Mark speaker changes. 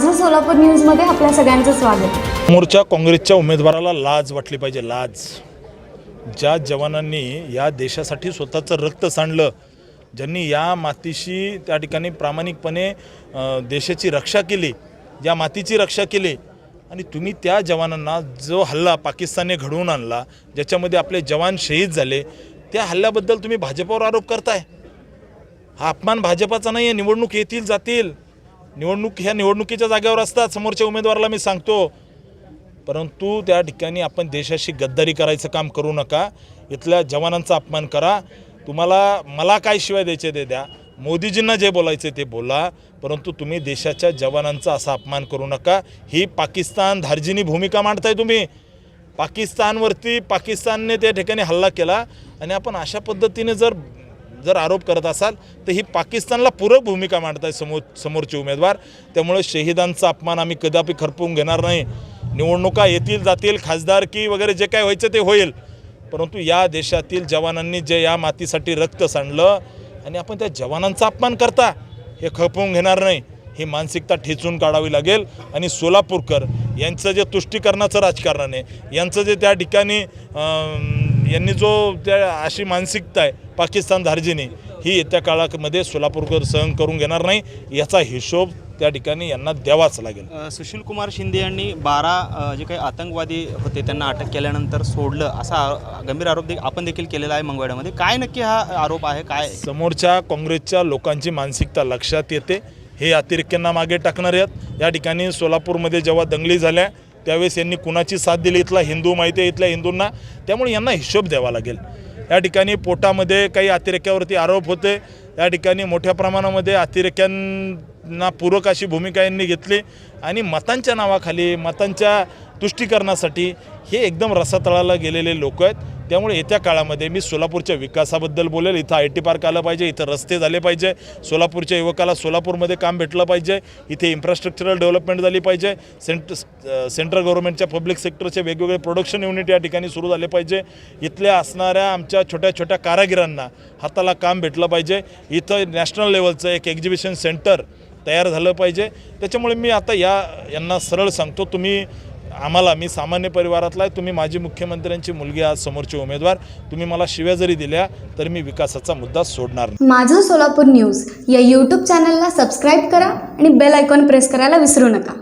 Speaker 1: माझं सोलापूर न्यूजमध्ये आपल्या सगळ्यांचं स्वागत.
Speaker 2: मोर्चा काँग्रेसच्या उमेदवाराला लाज वाटली पाहिजे लाज. ज्या जवानांनी या देशासाठी स्वतःचं रक्त सांडलं ज्यांनी या मातीशी त्या ठिकाणी प्रामाणिकपणे देशाची रक्षा केली या मातीची रक्षा केली आणि तुम्ही त्या जवानांना जो हल्ला पाकिस्तानने घडवून आणला ज्याच्यामध्ये आपले जवान शहीद झाले त्या हल्ल्याबद्दल तुम्ही भाजपावर आरोप करताय. हा अपमान भाजपाचा नाही आहे निवडणूक येतील जातील. निवडणूक ह्या निवडणुकीच्या जागेवर असतात समोरच्या उमेदवाराला मी सांगतो. परंतु त्या ठिकाणी आपण देशाशी गद्दारी करायचं काम करू नका. इथल्या जवानांचा अपमान करा. तुम्हाला मला काय शिवाय द्यायचे ते द्या. मोदीजींना जे बोलायचे ते बोला. परंतु तुम्ही देशाच्या जवानांचा असा अपमान करू नका. ही पाकिस्तान धार्जिनी भूमिका मांडताय तुम्ही. पाकिस्तानवरती पाकिस्तानने त्या ठिकाणी हल्ला केला. आणि आपण अशा पद्धतीने जर जर आरोप करत असाल तर ही पाकिस्तानला पूरक भूमिका मांडत आहे समोर समोरचे उमेदवार. त्यामुळे शहीदांचा अपमान आम्ही कदापि खरपवून घेणार नाही. निवडणुका येतील जातील खासदार की वगैरे जे काय व्हायचं ते होईल. परंतु या देशातील जवानांनी जे या मातीसाठी रक्त सांडलं आणि आपण त्या जवानांचा अपमान करता हे खपवून घेणार नाही. ही मानसिकता ठेचून काढावी लागेल. आणि सोलापूरकर यांचं जे तुष्टीकरणाचं राजकारण आहे यांचं जे त्या ठिकाणी यांनी जो त्या अशी मानसिकता आहे पाकिस्तान धार्जिनी ही येत्या काळामध्ये सोलापूरकर सहन करून घेणार नाही. याचा हिशोब त्या ठिकाणी यांना द्यावाच लागेल.
Speaker 3: सुशील कुमार शिंदे यांनी बारा जे काही आतंकवादी होते त्यांना अटक केल्यानंतर सोडलं असा गंभीर आरोप दे- आपण देखील केलेला आहे मंगळवाड्यामध्ये काय नक्की हा आरोप आहे? काय?
Speaker 2: समोरच्या काँग्रेसच्या लोकांची मानसिकता लक्षात येते. हे अतिरेक्यांना मागे टाकणार आहेत. या ठिकाणी सोलापूरमध्ये जेव्हा दंगली झाल्या त्यावेळेस यांनी कुणाची साथ दिली इथला हिंदू माहिती आहे इथल्या हिंदूंना? त्यामुळे यांना हिशोब द्यावा लागेल. या ठिकाणी पोटामध्ये काही अतिरेक्यावरती आरोप होते. या ठिकाणी मोठ्या प्रमाणामध्ये अतिरेक्यांना पूरक अशी भूमिका यांनी घेतली आणि मतांच्या नावाखाली मतांच्या तुष्टीकरणासाठी हे एकदम रसातळाला गेलेले लोक आहेत. त्यामुळे येत्या काळामध्ये मी सोलापूरच्या विकासाबद्दल बोलेल. इथं आय टी पार्क आलं पाहिजे इथं रस्ते झाले पाहिजे सोलापूरच्या युवकाला सोलापूरमध्ये काम भेटलं पाहिजे इथे इन्फ्रास्ट्रक्चरल डेव्हलपमेंट झाली पाहिजे सेंट सेंट्रल गव्हर्नमेंटच्या पब्लिक सेक्टरचे वेगवेगळे प्रोडक्शन युनिट या ठिकाणी सुरू झाले पाहिजे. इथल्या असणाऱ्या आमच्या छोट्या छोट्या कारागिरांना हाताला काम भेटलं पाहिजे. इथं नॅशनल लेवलचं एक एक्झिबिशन सेंटर तयार झालं पाहिजे. त्याच्यामुळे मी आता या यांना सरळ सांगतो तुम्ही आम्हाला मी सामान्य परिवारातला आहे तुम्ही माझी मुख्यमंत्र्यांची मुलगी आज समोरचे उमेदवार तुम्ही मला शिव्या जरी दिल्या तर मी विकासाचा मुद्दा सोडणार नाही.
Speaker 1: माझं सोलापूर न्यूज या यूट्यूब चॅनलला सबस्क्राईब करा आणि बेल आयकॉन प्रेस करायला विसरू नका.